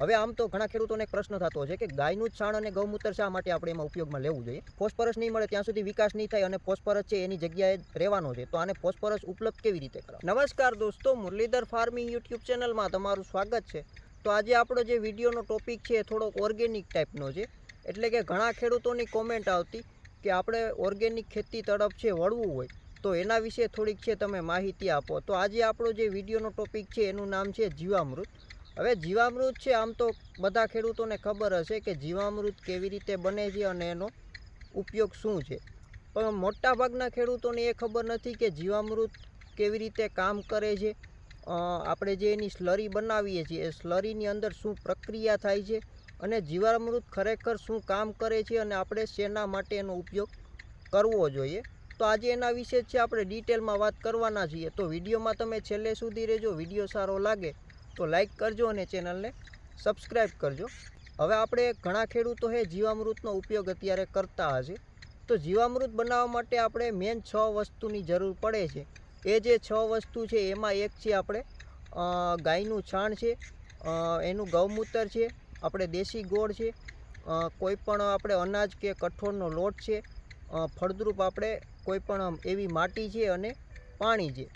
હવે આમ તો ઘણા ખેડૂતોને પ્રશ્ન થતો છે કે ગાયનું છાણ અને ગૌમૂત્ર શા માટે આપણે એમાં ઉપયોગમાં લેવું જોઈએ? ફોસ્ફરસ નહીં મળે ત્યાં સુધી વિકાસ નહીં થાય અને ફોસ્ફરસ છે એની જગ્યાએ રહેવાનો છે. તો આને ફોસ્ફરસ ઉપલબ્ધ કેવી રીતે કરો નમસ્કાર દોસ્તો, મુરલીધર ફાર્મિંગ યુટ્યુબ ચેનલમાં તમારું સ્વાગત છે. તો આજે આપણો જે વિડીયોનો ટોપિક છે એ થોડોક ઓર્ગેનિક ટાઈપનો છે. એટલે કે ઘણા ખેડૂતોની કોમેન્ટ આવતી કે આપણે ઓર્ગેનિક ખેતી તરફ છે વળવું હોય, તો એના વિશે થોડીક છે તમે માહિતી આપો. તો આજે આપણો જે વિડીયોનો ટોપિક છે એનું નામ છે જીવામૃત. હવે જીવામૃત છે, આમ તો બધા ખેડૂતોને ખબર હશે કે જીવામૃત કેવી રીતે બને છે અને એનો ઉપયોગ શું છે. પણ મોટાભાગના ખેડૂતોને એ ખબર નથી કે જીવામૃત કેવી રીતે કામ કરે છે. આપણે જે એની સ્લરી બનાવીએ છીએ, એ સ્લરીની અંદર શું પ્રક્રિયા થાય છે અને જીવામૃત ખરેખર શું કામ કરે છે અને આપણે શેના માટે એનો ઉપયોગ કરવો જોઈએ. તો આજે એના વિશે જ છે, આપણે ડિટેલમાં વાત કરવાના છીએ. તો વિડીયોમાં તમે છેલ્લે સુધી રહેજો, વીડિયો સારો લાગે તો લાઈક કરજો અને ચેનલને સબસ્ક્રાઈબ કરજો. હવે આપણે ઘણા ખેડૂતો છે જીવામૃતનો ઉપયોગ અત્યારે કરતા હશે. તો જીવામૃત બનાવવા માટે આપણે મેન છ વસ્તુની જરૂર પડે છે. એ જે છ વસ્તુ છે એમાં એક છે આપણે ગાયનું છાણ છે એનું ગૌમૂત્ર છે, આપણે દેશી ગોળ છે કોઈ પણ આપણે અનાજ કે કઠોળનો લોટ છે ફળદ્રુપ આપણે કોઈ પણ એવી માટી છે અને પાણી છે.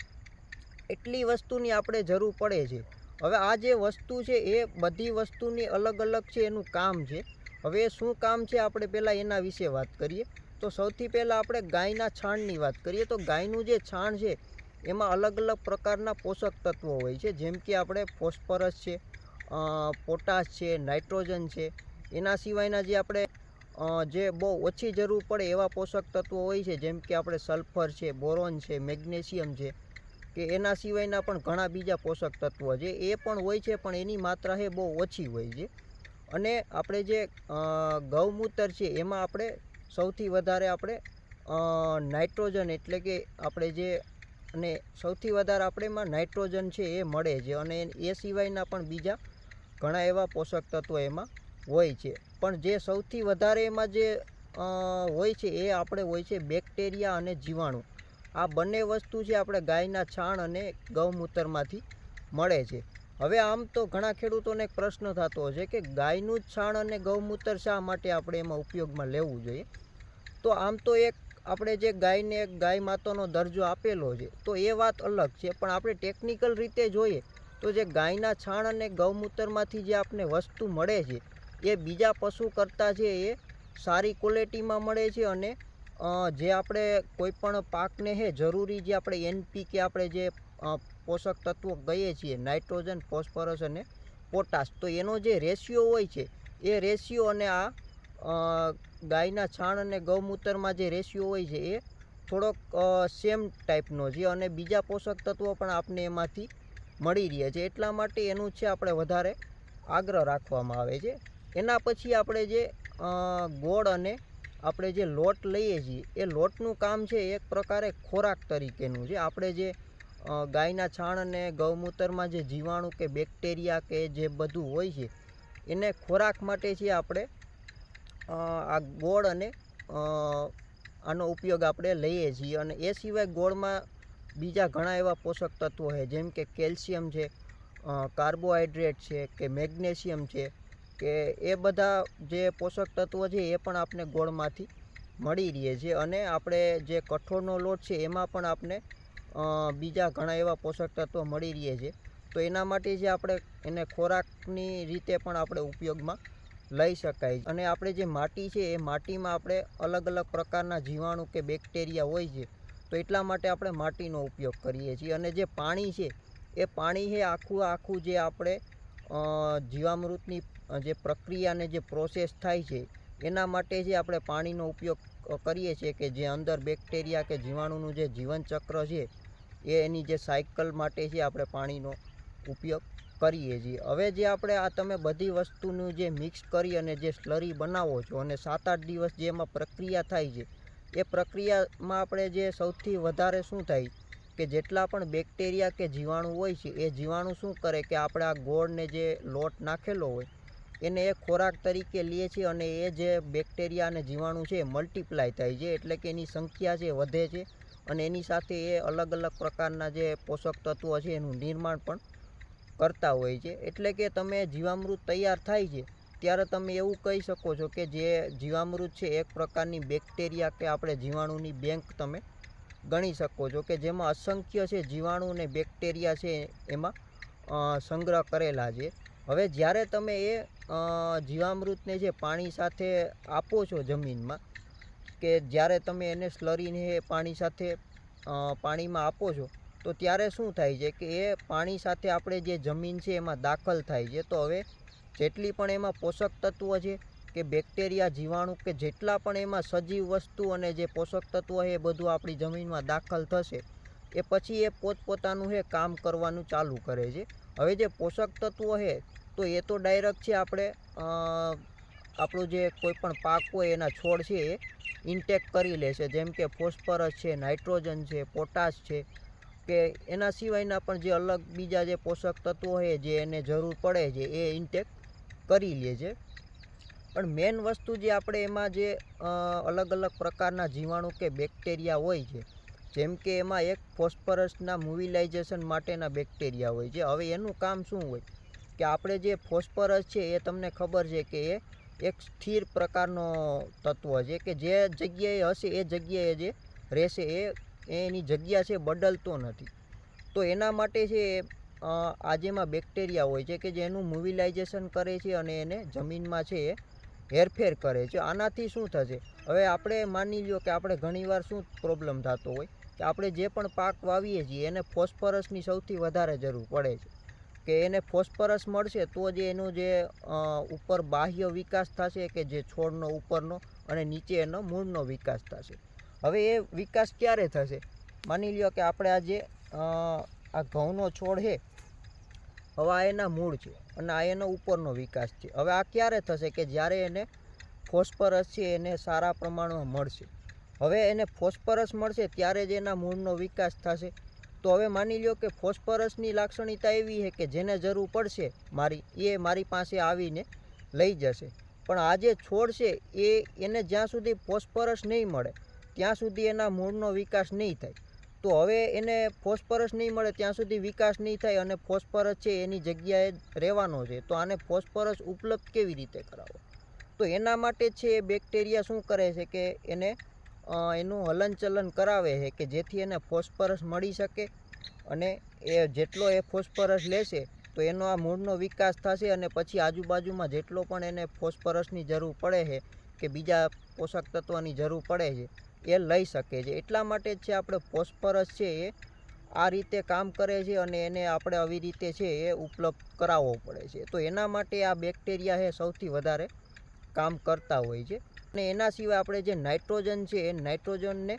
એટલી વસ્તુની આપણે જરૂર પડે છે. હવે આ જે વસ્તુ છે, એ બધી વસ્તુની અલગ અલગ છે, એનું કામ છે. હવે શું કામ છે, આપણે પહેલાં એના વિશે વાત કરીએ. તો સૌથી પહેલાં આપણે ગાયના છાણની વાત કરીએ. તો ગાયનું જે છાણ છે, એમાં અલગ અલગ પ્રકારના પોષક તત્વો હોય છે. જેમ કે આપણે ફોસ્ફરસ છે પોટાશ છે, નાઇટ્રોજન છે. એના સિવાયના જે આપણે જે બહુ ઓછી જરૂર પડે એવા પોષક તત્વો હોય છે. જેમ કે આપણે સલ્ફર છે, બોરોન છે, મેગ્નેશિયમ છે. કે એના સિવાયના પણ ઘણા બીજા પોષક તત્વો છે. એ પણ હોય છે, પણ એની માત્રા છે બહુ ઓછી હોય છે. અને આપણે જે ગૌમૂત્ર છે, એમાં આપણે સૌથી વધારે આપણે નાઇટ્રોજન એટલે કે આપણે જે, અને સૌથી વધારે આપણે એમાં નાઇટ્રોજન છે એ મળે છે. અને એ સિવાયના પણ બીજા ઘણા એવા પોષક તત્વો એમાં હોય છે. પણ જે સૌથી વધારે એમાં જે હોય છે, એ આપણે હોય છે બેક્ટેરિયા અને જીવાણુ. આ બંને વસ્તુ છે આપણે ગાયના છાણ અને ગૌમૂત્રમાંથી મળે છે. હવે આમ તો ઘણા ખેડૂતોને પ્રશ્ન થતો હશે કે ગાયનું જ છાણ અને ગૌમૂત્ર શા માટે આપણે એમાં ઉપયોગમાં લેવું જોઈએ? તો આમ તો એક આપણે જે ગાયને એક ગાય માતાનો દરજ્જો આપેલો છે, તો એ વાત અલગ છે, પણ આપણે ટેકનિકલ રીતે જોઈએ તો જે ગાયના છાણ અને ગૌમૂત્રમાંથી જે આપણે વસ્તુ મળે છે, એ બીજા પશુ કરતાં છે એ સારી ક્વોલિટીમાં મળે છે અને જે આપણે કોઈ પણ પાકને હે, જરૂરી જે આપણે એનપીકે આપણે જે પોષક તત્વો કહીએ છીએ, નાઇટ્રોજન, ફોસ્ફરસ અને પોટાશ, તો એનો જે રેશિયો હોય છે, એ રેશિયો અને આ ગાયના છાણ અને ગૌમૂત્રમાં જે રેશિયો હોય છે, એ થોડોક સેમ ટાઈપનો છે અને બીજા પોષક તત્વો પણ આપને એમાંથી મળી રહે છે. એટલા માટે એનું છે આપણે વધારે આગ્રહ રાખવામાં આવે છે. એના પછી આપણે જે ગોળ અને આપણે જે લોટ લઈએ છીએ, એ લોટનું કામ છે એક પ્રકારે ખોરાક તરીકેનું છે. આપણે જે ગાયના છાણ અને ગૌમૂત્રમાં જે જીવાણુ કે બેક્ટેરિયા કે જે બધું હોય છે, એને ખોરાક માટે છે આપણે આ ગોળ અને આનો ઉપયોગ આપણે લઈએ છીએ. અને એ સિવાય ગોળમાં બીજા ઘણા એવા પોષક તત્વો છે, જેમ કે કેલ્શિયમ છે કાર્બોહાઈડ્રેટ છે કે મેગ્નેશિયમ છે કે એ બધા જે પોષક તત્વો છે એ પણ આપણે ગોળમાંથી મળી રહે છે અને આપણે જે કઠોળનો લોટ છે એમાં પણ આપણે બીજા ઘણા એવા પોષક તત્વો મળી રહે છે. તો એના માટે જે આપણે એને ખોરાકની રીતે પણ આપણે ઉપયોગમાં લઈ શકાય અને આપણે જે માટી છે એ માટીમાં આપણે અલગ અલગ પ્રકારના જીવાણુ કે બેક્ટેરિયા હોય છે, તો એટલા માટે આપણે માટીનો ઉપયોગ કરીએ છીએ. અને જે પાણી છે, એ પાણી છે આખું આખું જે આપણે જીવામૃતની જે પ્રક્રિયા અને જે પ્રોસેસ થાય છે, એના માટે જે આપણે પાણીનો ઉપયોગ કરીએ છીએ કે જે અંદર બેક્ટેરિયા કે જીવાણુનું જે જીવનચક્ર છે, એ એની જે સાયકલ માટે છે આપણે પાણીનો ઉપયોગ કરીએ છીએ. હવે જે આપણે આ તમે બધી વસ્તુનું જે મિક્સ કરી અને જે સ્લરી બનાવો છો અને સાત આઠ દિવસ જે એમાં પ્રક્રિયા થાય છે, એ પ્રક્રિયામાં આપણે જે સૌથી વધારે શું થાય કે જેટલા પણ બેક્ટેરિયા કે જીવાણુ હોય છે, એ જીવાણુ શું કરે કે આપણે આ ગોળને જે લોટ નાખેલો હોય, એને એ ખોરાક તરીકે લે છે અને એ જે બેક્ટેરિયા અને જીવાણુ છે એ મલ્ટીપ્લાય થાય છે. એટલે કે એની સંખ્યા છે વધે છે અને એની સાથે એ અલગ અલગ પ્રકારના જે પોષક તત્વો છે એનું નિર્માણ પણ કરતા હોય છે. એટલે કે તમે જીવામૃત તૈયાર થાય છે, ત્યારે તમે એવું કહી શકો છો કે જે જીવામૃત છે એક પ્રકારની બેક્ટેરિયા કે આપણે જીવાણુની બેંક તમે ગણી શકો છો કે જેમાં અસંખ્ય છે જીવાણુ અને બેક્ટેરિયા છે એમાં સંગ્રહ કરેલા છે. હવે જ્યારે તમે એ જીવામૃતને જે પાણી સાથે આપો છો જમીનમાં, કે જ્યારે તમે એને સ્લરીને એ પાણી સાથે પાણીમાં આપો છો, તો ત્યારે શું થાય છે કે એ પાણી સાથે આપણે જે જમીન છે એમાં દાખલ થાય છે. તો હવે જેટલી પણ એમાં પોષક તત્વો છે કે બેક્ટેરિયા, જીવાણુ કે જેટલા પણ એમાં સજીવ વસ્તુ અને જે પોષક તત્વો એ બધું આપણી જમીનમાં દાખલ થશે, એ પછી એ પોતપોતાનું હે કામ કરવાનું ચાલુ કરે છે. હવે જે પોષક તત્વો છે, તો એ તો ડાયરેક્ટ છે આપણે આપણું જે કોઈ પણ પાક હોય એના છોડ છે એ ઇન્ટેક કરી લેશે જેમ કે ફોસ્ફરસ છે, નાઇટ્રોજન છે, પોટાશ છે, કે એના સિવાયના પણ જે અલગ બીજા જે પોષક તત્વો છે જે એને જરૂર પડે છે એ ઇન્ટેક કરી લે છે. પણ મેન વસ્તુ જે આપણે એમાં જે અલગ અલગ પ્રકારના જીવાણુ કે બેક્ટેરિયા હોય છે જેમ કે એમાં એક ફોસ્ફરસના મૂવિલાઇઝેશન માટેના બેક્ટેરિયા હોય છે. હવે એનું કામ શું હોય? કે આપણે જે ફોસ્ફરસ છે એ તમને ખબર છે કે એ એક સ્થિર પ્રકારનો તત્વ છે કે જે જગ્યાએ હશે એ જગ્યાએ જે રહેશે એ એની જગ્યા છે બદલતો નથી. તો એના માટે છે એ, અ, આ જેમાં બેક્ટેરિયા હોય છે કે જેનું મુવિલાઇઝેશન કરે છે અને એને જમીનમાં છે એ હેરફેર કરે છે. આનાથી શું થશે? હવે આપણે માની લ્યો કે આપણે ઘણીવાર શું પ્રોબ્લેમ થતો હોય કે આપણે જે પણ પાક વાવીએ છીએ, એને ફોસ્ફરસની સૌથી વધારે જરૂર પડે છે. કે એને ફોસ્ફરસ મળશે તો જ એનું જે ઉપર બાહ્ય વિકાસ થશે કે જે છોડનો ઉપરનો અને નીચે એનો મૂળનો વિકાસ થશે. હવે એ વિકાસ ક્યારે થશે? માની લ્યો કે આપણે આજે આ ઘઉંનો છોડ છે હવે આ એના મૂળ છે અને આ એનો ઉપરનો વિકાસ છે. હવે આ ક્યારે થશે કે જ્યારે એને ફોસ્ફરસ છે એને સારા પ્રમાણમાં મળશે. હવે એને ફોસ્ફરસ મળશે ત્યારે જ એના મૂળનો વિકાસ થશે. તો હવે માની લ્યો કે ફોસ્ફરસની લાક્ષણિકતા એવી છે કે જેને જરૂર પડશે મારી, એ મારી પાસે આવીને લઈ જશે. પણ આ જે છોડ છે એ, એને જ્યાં સુધી ફોસ્ફરસ નહીં મળે, ત્યાં સુધી એના મૂળનો વિકાસ નહીં થાય. તો હવે એને ફોસ્ફરસ નહીં મળે, ત્યાં સુધી વિકાસ નહીં થાય અને ફોસ્ફરસ છે એની જગ્યાએ રહેવાનો છે. તો આને ફોસ્ફરસ ઉપલબ્ધ કેવી રીતે કરાવો? તો એના માટે છે એ બેક્ટેરિયા શું કરે છે કે એને એનું હલનચલન કરાવે છે કે જેથી એને ફોસ્ફરસ મળી શકે અને એ જેટલો એ ફોસ્ફરસ લેશે તો એનો આ મૂળનો વિકાસ થશે અને પછી આજુબાજુમાં જેટલો પણ એને ફોસ્ફરસની જરૂર પડે છે કે બીજા પોષક તત્વોની જરૂર પડે છે એ લઈ શકે છે. એટલા માટે છે આપણે ફોસ્ફરસ છે એ આ રીતે કામ કરે છે અને એને આપણે આવી રીતે છે એ ઉપલબ્ધ કરાવવો પડે છે. તો એના માટે આ બેક્ટેરિયા છે સૌથી વધારે કામ કરતા હોય છે. અને એના સિવાય આપણે જે નાઇટ્રોજન છે એ નાઇટ્રોજનને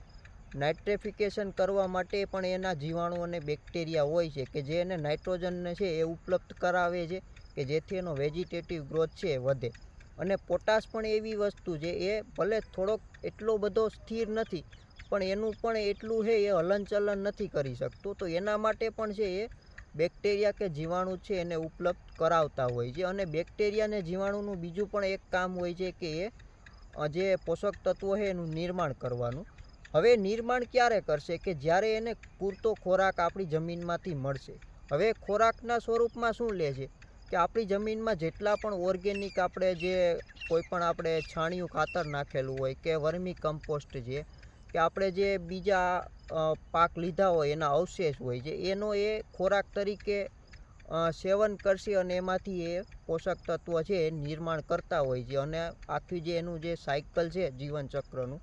નાઇટ્રેફિકેશન કરવા માટે પણ એના જીવાણુ અને બેક્ટેરિયા હોય છે કે જે એને નાઇટ્રોજનને છે એ ઉપલબ્ધ કરાવે છે કે જેથી એનો વેજીટેટિવ ગ્રોથ છે એ વધે. અને પોટાશ પણ એવી વસ્તુ છે, એ ભલે થોડોક એટલો બધો સ્થિર નથી, પણ એનું પણ એટલું છે, એ હલનચલન નથી કરી શકતું. તો એના માટે પણ છે, એ બેક્ટેરિયા કે જીવાણુ છે, એને ઉપલબ્ધ કરાવતા હોય છે. અને બેક્ટેરિયાને જીવાણુનું બીજું પણ એક કામ હોય છે કે એ જે પોષક તત્વો છે, એનું નિર્માણ કરવાનું. હવે નિર્માણ ક્યારે કરશે કે જ્યારે એને પૂરતો ખોરાક આપણી જમીનમાંથી મળશે? હવે ખોરાકના સ્વરૂપમાં શું લે છે? કે આપણી જમીનમાં જેટલા પણ ઓર્ગેનિક આપણે જે કોઈ પણ આપણે છાણિયું ખાતર નાખેલું હોય કે વર્મી કમ્પોસ્ટ છે કે આપણે જે બીજા પાક લીધા હોય, એના અવશેષ હોય છે એનો એ ખોરાક તરીકે સેવન કરશે અને એમાંથી એ પોષક તત્વો છે એ નિર્માણ કરતા હોય છે. અને આખી જે એનું જે સાયકલ છે જીવનચક્રનું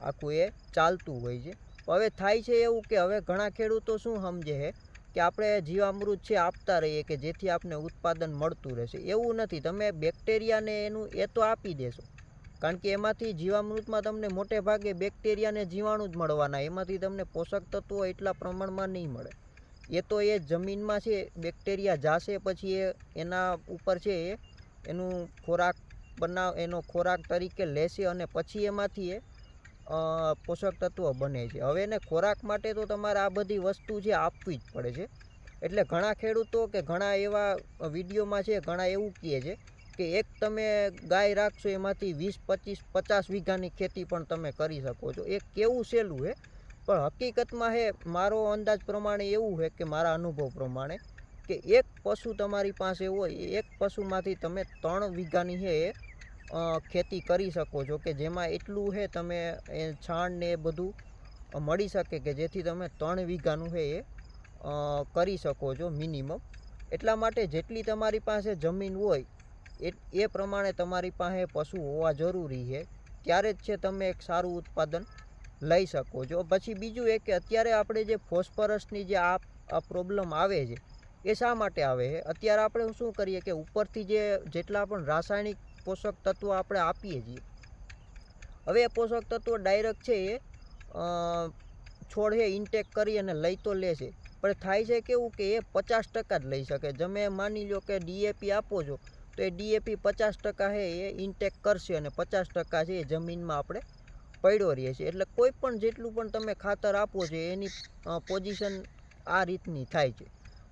આખું એ ચાલતું હોય છે. હવે થાય છે એવું કે હવે ઘણા ખેડૂતો શું સમજે છે કે આપણે જીવામૃત છે આપતા રહીએ કે જેથી આપને ઉત્પાદન મળતું રહેશે. એવું નથી. તમે બેક્ટેરિયાને એનું એ તો આપી દેશો. કારણ કે એમાંથી જીવામૃતમાં તમને મોટે ભાગે બેક્ટેરિયાને જીવાણુ જ મળવાના. એમાંથી તમને પોષક તત્વો એટલા પ્રમાણમાં નહીં મળે. એ તો એ જમીનમાં છે, બેક્ટેરિયા જાશે પછી એ એના ઉપર છે એ એનું ખોરાક બનાવ, એનો ખોરાક તરીકે લેશે અને પછી એમાંથી એ પોષક તત્વો બને છે. હવે એને ખોરાક માટે તો તમારે આ બધી વસ્તુ છે આપવી જ પડે છે. એટલે ઘણા ખેડૂતો કે ઘણા એવા વિડીયોમાં છે, ઘણા એવું કહે છે કે એક તમે ગાય રાખશો એમાંથી વીસ, પચીસ, પચાસ વીઘાની ખેતી પણ તમે કરી શકો છો. એ કેવું સહેલું છે પણ હકીકતમાં હે, મારો અંદાજ પ્રમાણે એવું છે કે મારા અનુભવ પ્રમાણે કે એક પશુ તમારી પાસે હોય એક પશુમાંથી તમે ત્રણ વીઘાની છે એ ખેતી કરી શકો છો કે જેમાં એટલું છે તમે એ છાણ ને એ બધું મળી શકે કે જેથી તમે ત્રણ વીઘાનું છે એ કરી શકો છો મિનિમમ એટલા માટે જેટલી તમારી પાસે જમીન હોય, એ એ પ્રમાણે તમારી પાસે પશુ હોવા જરૂરી છે ત્યારે જ છે તમે એક સારું ઉત્પાદન લઈ શકો છો. પછી બીજું એ કે અત્યારે આપણે જે ફોસ્ફરસની જે આ પ્રોબ્લેમ આવે છે, એ શા માટે આવે છે? અત્યારે આપણે શું કરીએ કે ઉપરથી જે જેટલા પણ રાસાયણિક પોષક તત્વો આપણે આપીએ છીએ. હવે એ પોષક તત્વો ડાયરેક્ટ છે એ છોડ છે ઇન્ટેક કરી અને લઈ તો લે છે. પણ થાય છે કેવું કે એ પચાસ ટકા જ લઈ શકે. તમે માની લો કે ડીએપી આપો છો, તો એ ડીએપી પચાસ ટકા છે એ ઇન્ટેક કરશે અને પચાસ ટકા છે એ જમીનમાં આપણે પડ્યો રહે છે. એટલે કોઈ પણ જેટલું પણ તમે ખાતર આપો છો, એની પોઝિશન આ રીતની થાય છે.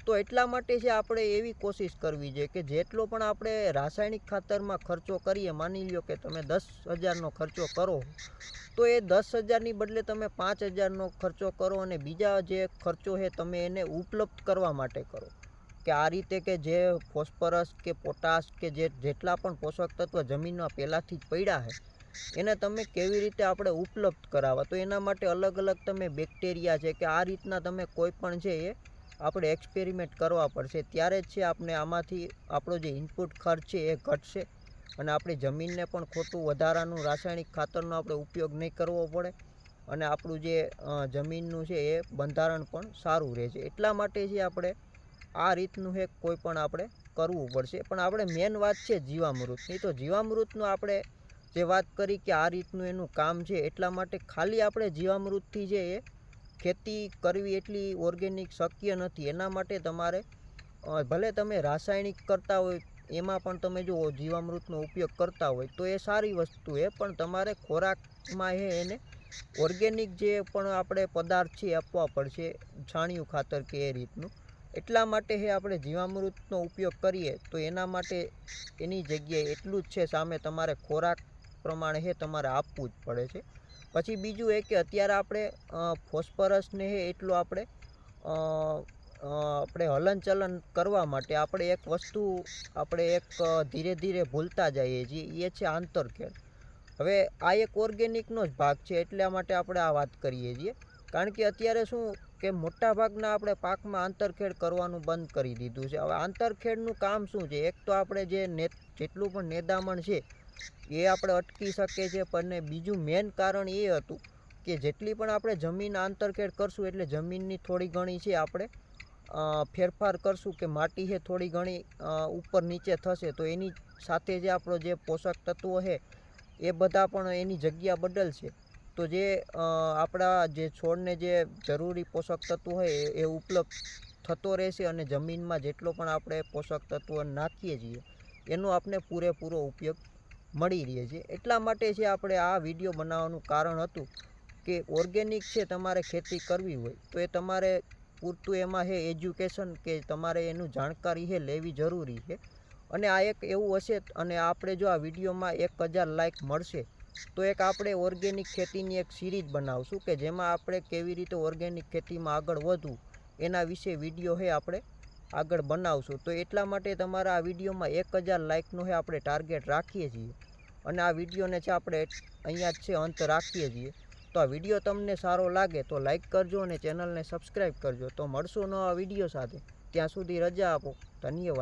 તો એટલા માટે છે આપણે એવી કોશિશ કરવી જોઈએ કે જેટલો પણ આપણે રાસાયણિક ખાતરમાં ખર્ચો કરીએ, માની લ્યો કે તમે દસ હજારનો ખર્ચો કરો, તો એ દસ હજારની બદલે તમે પાંચ હજારનો ખર્ચો કરો અને બીજા જે ખર્ચો છે તમે એને ઉપલબ્ધ કરવા માટે કરો. કે આ રીતે કે જે ફોસ્ફરસ કે પોટાશ કે જે જેટલા પણ પોષક તત્વ જમીનમાં પહેલાંથી જ પડ્યા છે, એને તમે કેવી રીતે આપણે ઉપલબ્ધ કરાવવા તો એના માટે અલગ અલગ તમે બેક્ટેરિયા છે કે આ રીતના તમે કોઈ પણ છે એ આપણે એક્સપેરિમેન્ટ કરવા પડશે. ત્યારે જ છે આપણે આમાંથી, આપણો જે ઇનપુટ ખર્ચ છે એ ઘટશે અને આપણી જમીનને પણ ખોટું વધારાનું રાસાયણિક ખાતરનો આપણે ઉપયોગ નહીં કરવો પડે અને આપણું જે જમીનનું છે એ બંધારણ પણ સારું રહે છે. એટલા માટે છે આપણે આ રીતનું છે કોઈ પણ આપણે કરવું પડશે. પણ આપણે મેન વાત છે જીવામૃતની તો જીવામૃતનું આપણે જે વાત કરી કે આ રીતનું એનું કામ છે, એટલા માટે ખાલી આપણે જીવામૃતથી છે એ ખેતી કરવી એટલી ઓર્ગેનિક શક્ય નથી. એના માટે તમારે ભલે તમે રાસાયણિક કરતા હોય, એમાં પણ તમે જો જીવામૃતનો ઉપયોગ કરતા હોય, તો એ સારી વસ્તુ એ પણ તમારે ખોરાકમાં એ એને ઓર્ગેનિક જે પણ આપણે પદાર્થ છે આપવા પડશે, છાણિયું ખાતર કે એ રીતનું. એટલા માટે હે આપણે જીવામૃતનો ઉપયોગ કરીએ, તો એના માટે એની જગ્યાએ એટલું જ છે. સામે તમારે ખોરાક પ્રમાણે હે તમારે આપવું જ પડે છે. પછી બીજું એ કે અત્યારે આપણે ફોસ્ફરસને એટલું આપણે આપણે હલનચલન કરવા માટે આપણે એક વસ્તુ આપણે એક ધીરે ધીરે ભૂલતા જઈએ છીએ એ છે આંતરખેડ. હવે આ એક ઓર્ગેનિકનો જ ભાગ છે, એટલા માટે આપણે આ વાત કરીએ છીએ. કારણ કે અત્યારે શું કે મોટા ભાગના આપણે પાકમાં આંતરખેડ કરવાનું બંધ કરી દીધું છે. હવે આંતરખેડનું કામ શું છે? એક તો આપણે જે ને જેટલું પણ નેદામણ છે એ આપણે અટકી શકીએ છીએ, પણ બીજું મેન કારણ એ હતું કે જેટલી પણ આપણે જમીન આંતરખેડ કરશું, એટલે જમીનની થોડી ઘણી છે આપણે ફેરફાર કરશું કે માટી છે થોડી ઘણી ઉપર નીચે થશે, તો એની સાથે જે આપણો જે પોષક તત્વો છે, એ બધા પણ એની જગ્યા બદલશે તો જે આપણા જે છોડને જે જરૂરી પોષક તત્વો હોય એ ઉપલબ્ધ થતો રહેશે અને જમીનમાં જેટલો પણ આપણે પોષક તત્વો નાખીએ છીએ, એનો આપણે પૂરેપૂરો ઉપયોગ મળી રહે છે. એટલા માટે છે આપણે આ વીડિયો બનાવવાનું કારણ હતું કે ઓર્ગેનિક છે તમારે ખેતી કરવી હોય તો એ તમારે પૂરતું એમાં છે એજ્યુકેશન કે તમારે એનું જાણકારી છે લેવી જરૂરી છે. અને આ એક એવું હશે અને આપણે જો આ વિડીયોમાં એક હજાર લાઇક મળશે તો એક આપણે ઓર્ગેનિક ખેતીની એક સિરીઝ બનાવશું કે જેમાં આપણે કેવી રીતે ઓર્ગેનિક ખેતીમાં આગળ વધવું એના વિશે વીડિયો છે આપણે આગળ બનાવશું. તો એટલા માટે તમારા આ વિડીયોમાં એક હજાર લાઇકનો હે આપણે ટાર્ગેટ રાખીએ છીએ. અને આ વિડીયોને છે આપણે અહીંયા જ છે અંત રાખીએ છીએ. તો આ વીડિયો તમને સારો લાગે તો લાઇક કરજો અને ચેનલને સબસ્ક્રાઈબ કરજો. તો મળશું નવા વીડિયો સાથે. ત્યાં સુધી રજા આપો. ધન્યવાદ.